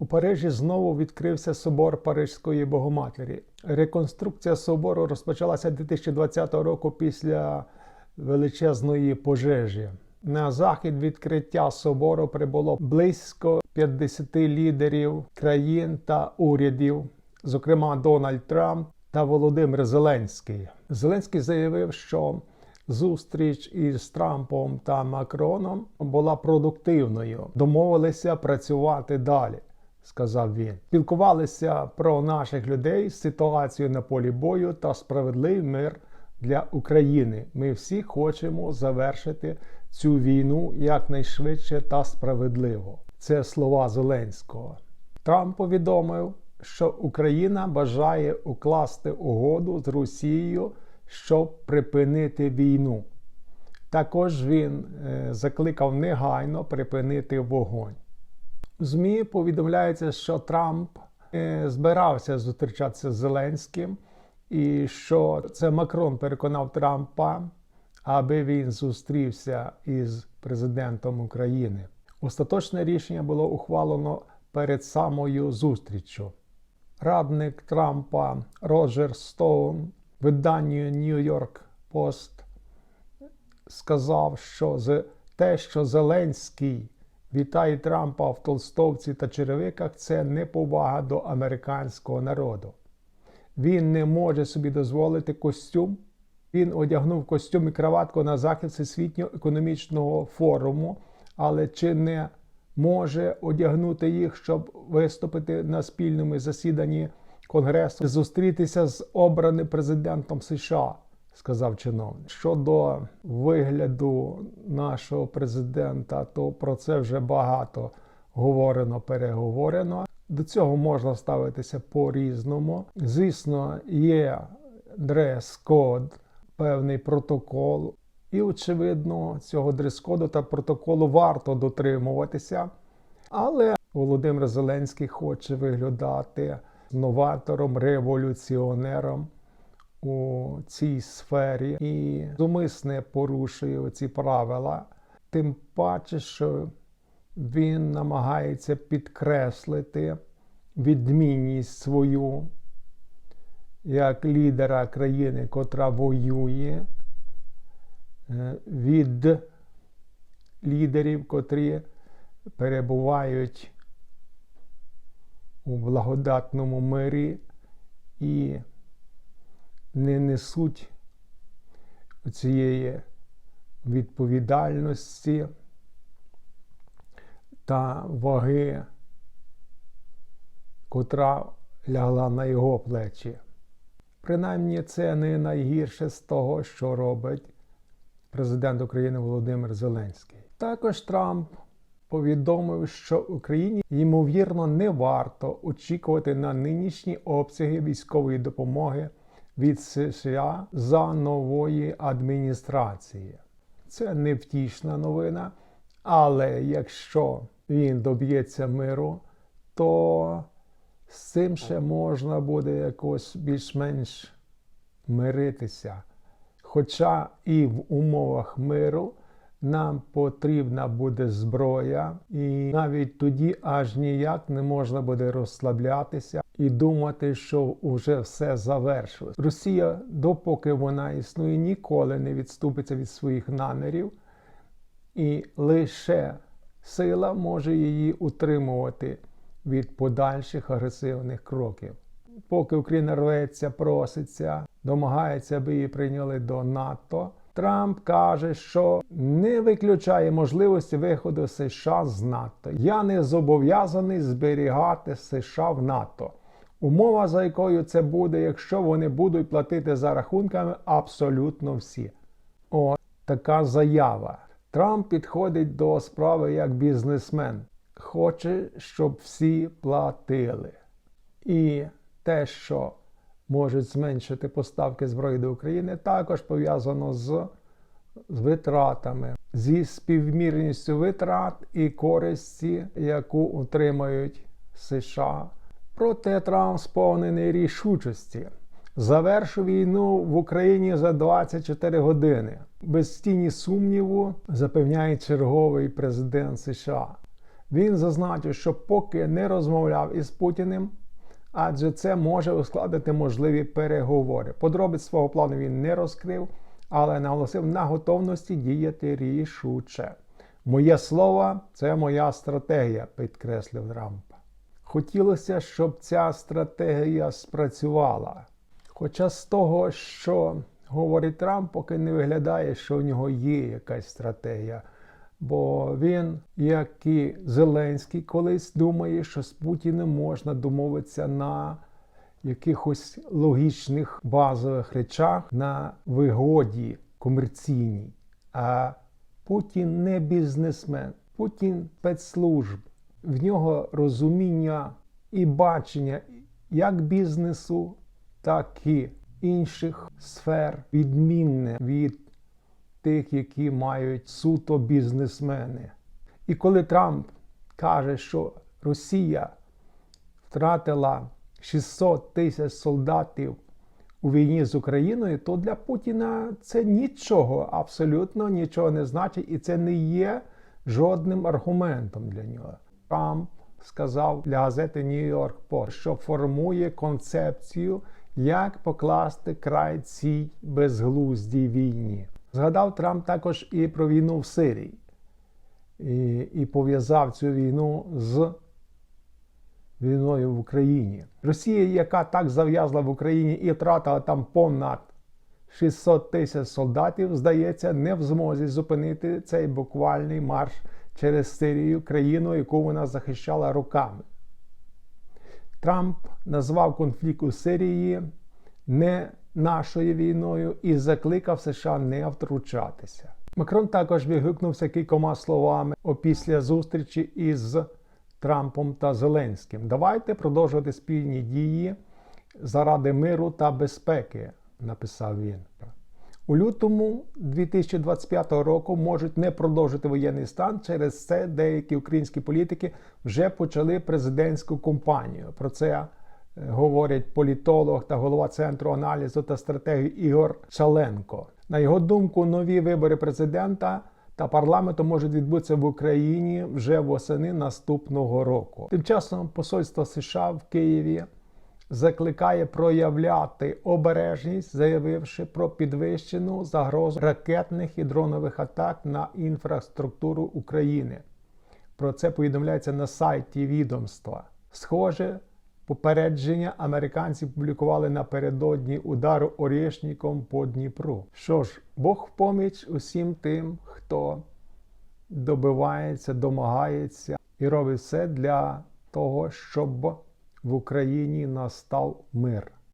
У Парижі знову відкрився собор Парижської Богоматері. Реконструкція собору розпочалася 2020 року після величезної пожежі. На захід відкриття собору прибуло близько 50 лідерів країн та урядів, зокрема Дональд Трамп та Володимир Зеленський. Зеленський заявив, що зустріч із Трампом та Макроном була продуктивною. Домовилися працювати далі. Сказав він, спілкувалися про наших людей, ситуацію на полі бою та справедливий мир для України. Ми всі хочемо завершити цю війну якнайшвидше та справедливо. Це слова Зеленського. Трамп повідомив, що Україна бажає укласти угоду з Росією, щоб припинити війну. Також він е, закликав негайно припинити вогонь. У ЗМІ повідомляється, що Трамп е, збирався зустрічатися з Зеленським, і що це Макрон переконав Трампа, аби він зустрівся із президентом України. Остаточне рішення було ухвалено перед самою зустріччю. Радник Трампа Роджер Стоун виданню New York Post сказав, що те, що Зеленський вітає Трампа в толстовці та черевиках, це неповага до американського народу. Він не може собі дозволити костюм. Він одягнув костюм і краватку на захід Всесвітнього економічного форуму, але чи не може одягнути їх, щоб виступити на спільному засіданні Конгресу, зустрітися з обраним президентом США, сказав чиновник. Щодо вигляду нашого президента, то про це вже багато говорено, переговорено. До цього можна ставитися по-різному. Звісно, є дрес-код, певний протокол. І, очевидно, цього дрес-коду та протоколу варто дотримуватися. Але Володимир Зеленський хоче виглядати новатором, революціонером у цій сфері і зумисне порушує ці правила. Тим паче, що він намагається підкреслити відмінність свою як лідера країни, котра воює, е, від лідерів, котрі перебувають у благодатному мирі і не несуть цієї відповідальності та ваги, котра лягла на його плечі. Принаймні, це не найгірше з того, що робить президент України Володимир Зеленський. Також Трамп повідомив, що Україні ймовірно не варто очікувати на нинішні обсяги військової допомоги від США за нової адміністрації. Це невтішна новина, але якщо він доб'ється миру, то з цим ще можна буде якось більш-менш миритися. Хоча і в умовах миру нам потрібна буде зброя, і навіть тоді аж ніяк не можна буде розслаблятися і думати, що вже все завершилось. Росія, допоки вона існує, ніколи не відступиться від своїх намірів, і лише сила може її утримувати від подальших агресивних кроків. Поки Україна рветься, проситься, домагається, аби її прийняли до НАТО. Трамп каже, що не виключає можливості виходу США з НАТО. Я не зобов'язаний зберігати США в НАТО. Умова, за якою це буде, якщо вони будуть платити за рахунками абсолютно всі. О, така заява. Трамп підходить до справи як бізнесмен. Хоче, щоб всі платили. І те, що можуть зменшити поставки зброї до України, також пов'язано з, з витратами, зі співмірністю витрат і користі, яку отримають США. Проте Трамп сповнений рішучості. Завершу війну в Україні за 24 години. Без тіні сумніву запевняє черговий президент США. Він зазначив, що поки не розмовляв із Путіним, адже це може ускладнити можливі переговори. Подробиць свого плану він не розкрив, але наголосив на готовності діяти рішуче. Моє слово це моя стратегія, підкреслив Трамп. Хотілося, щоб ця стратегія спрацювала. Хоча з того, що говорить Трамп, поки не виглядає, що у нього є якась стратегія. Бо він, як і Зеленський, колись думає, що з Путіним можна домовитися на якихось логічних базових речах на вигоді комерційній. А Путін не бізнесмен, Путін спецслужб. В нього розуміння і бачення як бізнесу, так і інших сфер відмінне від тих, які мають суто бізнесмени. І коли Трамп каже, що Росія втратила 600 тисяч солдатів у війні з Україною, то для Путіна це нічого, абсолютно нічого не значить, і це не є жодним аргументом для нього. Трамп сказав для газети York Post, що формує концепцію, як покласти край цій безглуздій війні. Згадав Трамп також і про війну в Сирії, і, і пов'язав цю війну з війною в Україні. Росія, яка так зав'язла в Україні і втратила там понад 600 тисяч солдатів, здається, не в змозі зупинити цей буквальний марш через Сирію, країну, яку вона захищала руками. Трамп назвав конфлікт у Сирії не нашою війною і закликав США не втручатися. Макрон також відгукнувся кількома словами опісля зустрічі із Трампом та Зеленським. Давайте продовжувати спільні дії заради миру та безпеки, написав він. У лютому 2025 року можуть не продовжити воєнний стан. Через це деякі українські політики вже почали президентську кампанію. Про це говорять політолог та голова центру аналізу та стратегії Ігор Чаленко. На його думку, нові вибори президента та парламенту можуть відбутися в Україні вже восени наступного року. Тим часом посольство США в Києві закликає проявляти обережність, заявивши про підвищену загрозу ракетних і дронових атак на інфраструктуру України. Про це повідомляється на сайті відомства. Схоже, попередження американці публікували напередодні удару Орєшніком по Дніпру. Що ж, Бог в поміч усім тим, хто добивається, домагається і робить все для того, щоб в Україні настав мир.